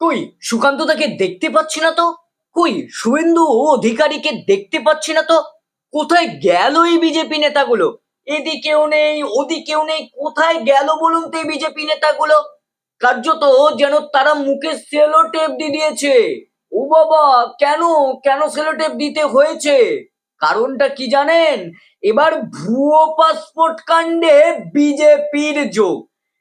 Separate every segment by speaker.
Speaker 1: কই, সুকান্ত তাকে দেখতে পাচ্ছি না তো? কই, শুভেন্দু অধিকারীকে দেখতে পাচ্ছি না তো? কোথায় গেল এই বিজেপি নেতাগুলো? এদিকেও নেই ওদিকেও নেই, কোথায় গেল বলুন তো এই বিজেপি নেতাগুলো? কার্যত যেন তারা মুখে সেলো টেপ দিয়ে দিয়েছে। ও বাবা, কেন? কেন সেলো টেপ দিতে হয়েছে? কারণটা কি জানেন? এবার ভুয়ো পাসপোর্ট কাণ্ডে বিজেপির যোগ।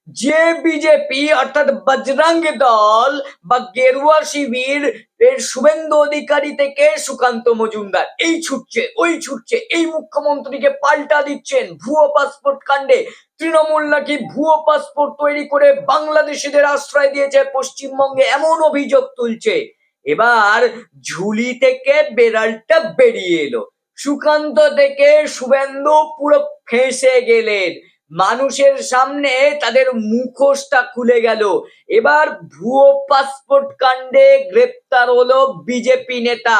Speaker 1: যে বিজেপি অর্থাৎ বজরং দল বা গেরুয়া শিবির এর শুভেন্দু অধিকারী থেকে সুকান্ত মজুমদার। এই ছুটছে, ওই ছুটছে, এই মুখ্যমন্ত্রীকে পাল্টা দিচ্ছেন ভুয়ো পাসপোর্ট কাণ্ডে। তৃণমূল নাকি ভুয়ো পাসপোর্ট তৈরি করে বাংলাদেশিদের আশ্রয় দিয়েছে, পশ্চিমবঙ্গে এমন অভিযোগ তুলছে। এবার ঝুলি থেকে বেড়ালটা বেরিয়ে এলো। সুকান্ত থেকে শুভেন্দু পুরো ফেঁসে গেলেন। মানুষের সামনে তাদের মুখোশটা খুলে গেল। এবার ভুয়ো পাসপোর্ট কাণ্ডে গ্রেপ্তার হলো বিজেপি নেতা।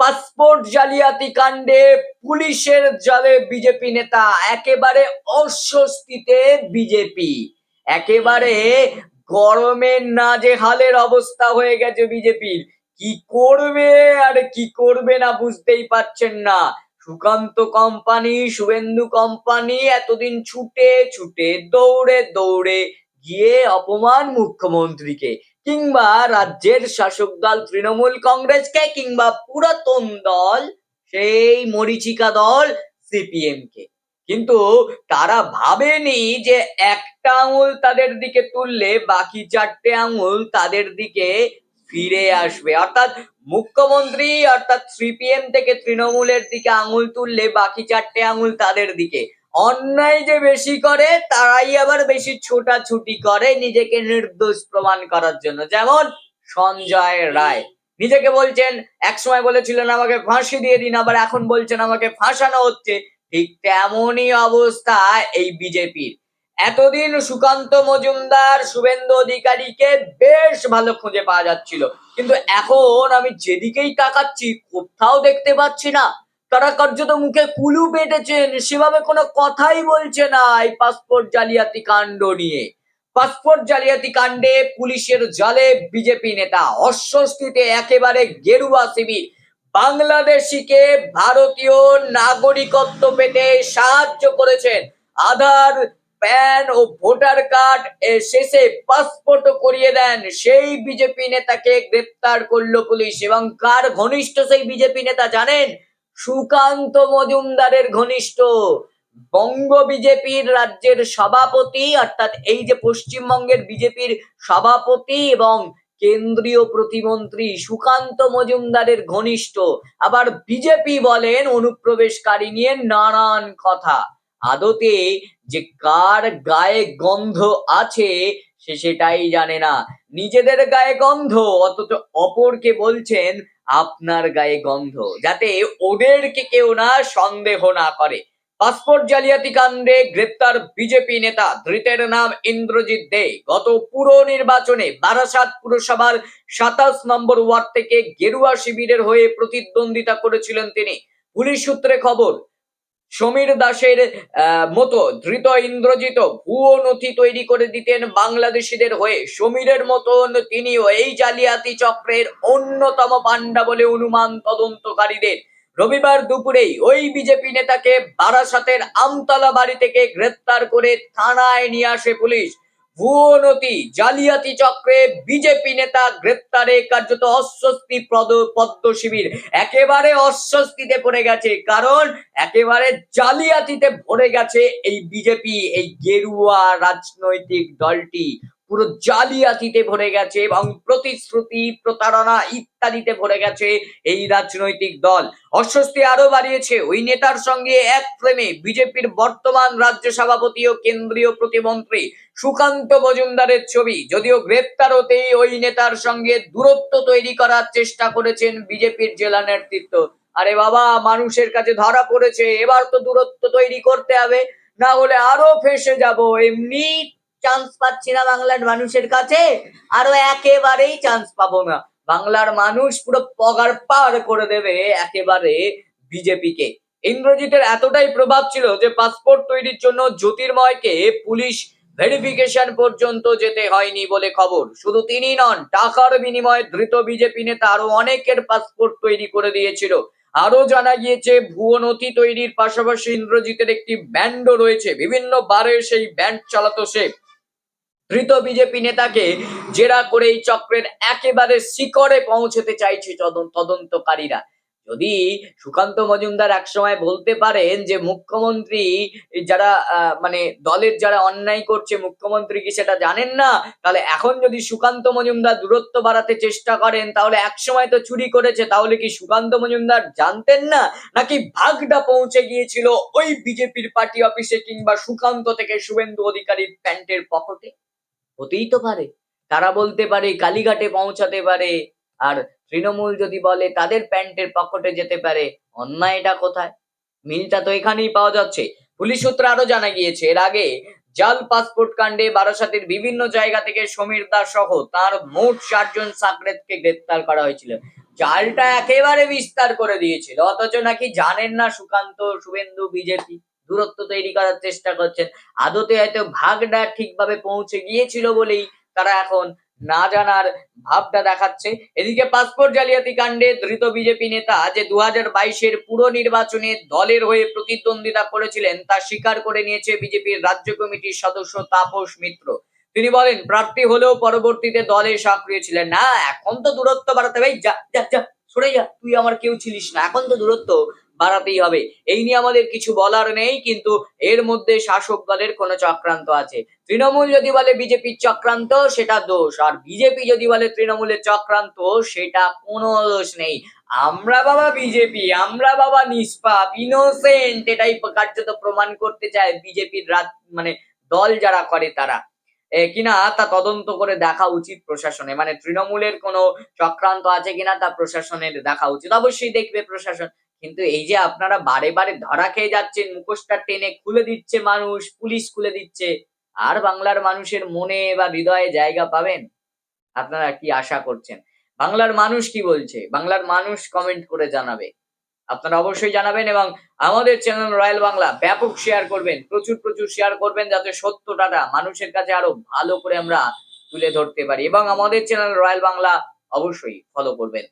Speaker 1: পাসপোর্ট জালিয়াতি কাণ্ডে পুলিশের জালে বিজেপি নেতা। একেবারে অস্বস্তিতে বিজেপি। একেবারে গরমের নাজেহালের অবস্থা হয়ে গেছে বিজেপির। কি করবে আর কি করবে না বুঝতেই পারছেন না। সুকান্ত কোম্পানি শুভেন্দু কোম্পানি এতদিন ছুটে ছুটে, দৌড়ে দৌড়ে গিয়ে অপমান মুখ্যমন্ত্রীকে কিংবা রাজ্যের শাসক দল, তৃণমূল কংগ্রেসকে কিংবা পুরাতন দল, সেই মরিচিকা দল সিপিএম কে কিন্তু তারা ভাবেনি যে একটা আঙুল তাদের দিকে তুললে বাকি চারটে আঙুল তাদের দিকে ফিরে আসবে। অর্থাৎ মুখ্যমন্ত্রী, অর্থাৎ সিপিএম থেকে তৃণমূলের দিকে আঙুল তুললে বাকি চারটে আঙুল তাদের দিকে। অন্যায় যে বেশি করে, তারাই আবার বেশি ছোটাছুটি করে নিজেকে নির্দোষ প্রমাণ করার জন্য। যেমন সঞ্জয় রায়। নিজেকে বলছেন এক সময় বলেছিলেন আমাকে ফাঁসি দিয়ে দিন, আবার এখন বলছেন আমাকে ফাঁসানো হচ্ছে। ঠিক তেমনই অবস্থা এই বিজেপির। এতদিন সুকান্ত মজুমদার শুভেন্দু অধিকারীকে বেশ ভালো খুঁজে পাওয়া যাচ্ছিল। কিন্তু এখন আমি যেদিকেই তাকাচ্ছি, কোথাও দেখতে পাচ্ছি না। তারা কার্যত মুখে কুলু পেটেছেন, সেভাবে কোনো কথাই বলছে না এই পাসপোর্ট জালিয়াতি কাণ্ড নিয়ে। পাসপোর্ট জালিয়াতি কাণ্ডে পুলিশের জালে বিজেপি নেতা, অস্বস্তিতে একেবারে গেরুয়া শিবির। বাংলাদেশিকে ভারতীয় নাগরিকত্ব পেতে সাহায্য করেছেন আধার প্যান ও ভোটার কার্ড শেষে পাসপোর্টও করিয়ে দেন। সেই বিজেপি নেতাকে গ্রেপ্তার করল পুলিশ এবং কার ঘনিষ্ঠ সেই বিজেপি নেতা জানেন? সুকান্ত মজুমদারের ঘনিষ্ঠ। বঙ্গ বিজেপির রাজ্যের সভাপতি, অর্থাৎ এই যে পশ্চিমবঙ্গের বিজেপির সভাপতি এবং কেন্দ্রীয় প্রতিমন্ত্রী সুকান্ত মজুমদারের ঘনিষ্ঠ। আবার বিজেপি বলেন, অনুপ্রবেশকারী নিয়ে নানান কথা। আদতে যে কার গায়ে গন্ধ আছে সে সেটাই জানে না। নিজেদের গায়ে গন্ধ, অথচ অপরকে বলছেন, আপনার গায়ে গন্ধ। যাতে ওদেরকে কেউ না সন্দেহ না করে। পাসপোর্ট জালিয়াতি কাণ্ডে গ্রেপ্তার বিজেপি নেতা, ধৃতের নাম ইন্দ্রজিৎ দে। গত পুর নির্বাচনে বারাসাত পুরসভার সাতাশ নম্বর ওয়ার্ড থেকে গেরুয়া শিবিরের হয়ে প্রতিদ্বন্দ্বিতা করেছিলেন তিনি। পুলিশ সূত্রে খবর সমীর দাসের মতো ধৃত ইন্দ্রজিত ভুয়ো নথি তৈরি করে দিতেন বাংলাদেশিদের হয়ে। সমীরের মতন তিনিও এই জালিয়াতি চক্রের অন্যতম পাণ্ডা বলে অনুমান তদন্তকারীদের। রবিবার দুপুরেই ওই বিজেপি নেতাকে বারাসাতের আমতলা বাড়ি থেকে গ্রেপ্তার করে থানায় নিয়ে আসে পুলিশ। ভুয়ো জালিয়াতি চক্রে বিজেপি নেতা গ্রেপ্তারে কার্যত অস্বস্তি পদ পদ্ম শিবির। একেবারে অস্বস্তিতে পড়ে গেছে, কারণ একেবারে জালিয়াতিতে ভরে গেছে এই বিজেপি, এই গেরুয়া রাজনৈতিক দলটি। পুরো জালিয়াতিতে ভরে গেছে এবং প্রতিশ্রুতি, প্রতারণা ইত্যাদিতে ভরে গেছে এই রাজনৈতিক দল। অস্বস্তি আরও বাড়িয়েছে। ওই নেতার সঙ্গে এক ফ্রেমে বিজেপির বর্তমান রাজ্য সভাপতি ও কেন্দ্রীয় প্রতিমন্ত্রী সুকান্ত মজুমদারের ছবি। যদিও গ্রেপ্তার হতেই ওই নেতার সঙ্গে দূরত্ব তৈরি করার চেষ্টা করেছেন বিজেপির জেলা নেতৃত্ব। আরে বাবা, মানুষের কাছে ধরা পড়েছে। এবার তো দূরত্ব তৈরি করতে হবে। না হলে আরও ফেসে যাব। এমনি চান্স পাচ্ছি না বাংলার মানুষের কাছে, আরও একেবারেই চান্স পাবো না। বাংলার মানুষ পুরো পগার পার করে দেবে একেবারে বিজেপিকে। ইন্দ্রজিতের এতটাই প্রভাব ছিল যে পাসপোর্ট তৈরির জন্য জ্যোতির্ময়কে পুলিশ ভেরিফিকেশন পর্যন্ত যেতে হয়নি বলে খবর। শুধু তিনি নন, টাকার বিনিময়ে ধৃত বিজেপি নেতা আরও অনেকের পাসপোর্ট তৈরি করে দিয়েছিল। আরও জানা গিয়েছে, ভুয়ো নথি তৈরির পাশাপাশি ইন্দ্রজিতের একটি ব্যান্ডও রয়েছে। বিভিন্ন বারে সেই ব্যান্ড চালাতো সে। ধৃত বিজেপি নেতাকে জেরা করে এই চক্রের একেবারে শিকড়ে পৌঁছতে চাইছে তদন্ত- তদন্তকারীরা। যদি সুকান্ত মজুমদার একসময় বলতে পারেন যে মুখ্যমন্ত্রী যারা মানে দলের যারা অন্যায় করছে, মুখ্যমন্ত্রী কি সেটা জানেন না? তাহলে এখন যদি সুকান্ত মজুমদার দূরত্ব বাড়াতে চেষ্টা করেন, তাহলে একসময় তো চুরি করেছে, তাহলে কি সুকান্ত মজুমদার জানতেন না? নাকি ভাগটা পৌঁছে গিয়েছিল ওই বিজেপির পার্টি অফিসে কিংবা সুকান্ত থেকে শুভেন্দু অধিকারীর প্যান্টের পকেটে? হতেই তো পারে। তারা বলতে পারে, কালীঘাটে পৌঁছাতে পারে। আর তৃণমূল যদি বলে, তাদের প্যান্টের পকেটে যেতে পারে। অন্যায়টা কোথায়? মিলটা তো এখানেই পাওয়া যাচ্ছে। পুলিশ সূত্রে আরও জানা গিয়েছে, এর আগে জাল পাসপোর্ট কাণ্ডে বারাসাতের বিভিন্ন জায়গা থেকে সমীর দাস সহ তার মোট চারজন সাকরেতকে গ্রেপ্তার করা হয়েছিল। জালটা একেবারে বিস্তার করে দিয়েছিল, অথচ নাকি জানেন না সুকান্ত, শুভেন্দু, বিজেপি। দূরত্ব তৈরি করার চেষ্টা করছেন। আদতে হয়তো ভাগটা ঠিকভাবে পৌঁছে গিয়েছিল বলেই তারা এখন না জানার ভাবটা দেখাচ্ছে। এদিকে পাসপোর্ট জালিয়াতি কাণ্ডে ধৃত বিজেপি নেতা যে দু হাজার বাইশের পুর নির্বাচনে দলের হয়ে প্রতিদ্বন্দ্বিতা করেছিলেন, তা স্বীকার করে নিয়েছে বিজেপির রাজ্য কমিটির সদস্য তাপস মিত্র। তিনি বলেন, প্রার্থী হলেও পরবর্তীতে দলে সক্রিয় ছিলেন। না, এখন তো দূরত্ব বাড়াতে এই যা যা যা, সরে যা। তুই আমার কেউ ছিলিস না। এখন তো দূরত্ব বাড়াতেই হবে। এই নিয়ে আমাদের কিছু বলার নেই, কিন্তু এর মধ্যে শাসক দলের কোনো চক্রান্ত আছে। তৃণমূল যদি বলে বিজেপির চক্রান্ত, সেটা দোষ। আর বিজেপি যদি বলে তৃণমূলের চক্রান্ত, সেটা কোনো দোষ নেই। আমরা বাবা বিজেপি, আমরা বাবা নিষ্পাপ ইনোসেন্ট এটাই কার্যত প্রমাণ করতে চায় বিজেপির রাত মানে দল যারা করে তারা। কিনা তা তদন্ত করে দেখা উচিত প্রশাসনে। মানে তৃণমূলের কোনো চক্রান্ত আছে কিনা তা প্রশাসনের দেখা উচিত। অবশ্যই দেখবে প্রশাসন। কিন্তু এই যে আপনারা বারে বারে ধরা খেয়ে যাচ্ছেন, মুখোশটা টেনে খুলে দিচ্ছে মানুষ, পুলিশ খুলে দিচ্ছে, আর বাংলার মানুষের মনে বা হৃদয়ে জায়গা পাবেন? আপনারা কি আশা করছেন? বাংলার মানুষ কি বলছে? বাংলার মানুষ কমেন্ট করে জানাবে। আপনারা অবশ্যই জানাবেন এবং আমাদের চ্যানেল রয়্যাল বাংলা ব্যাপক শেয়ার করবেন, প্রচুর প্রচুর শেয়ার করবেন যাতে সত্যটা মানুষের কাছে আরও ভালো করে আমরা তুলে ধরতে পারি। এবং আমাদের চ্যানেল রয়্যাল বাংলা অবশ্যই ফলো করবেন।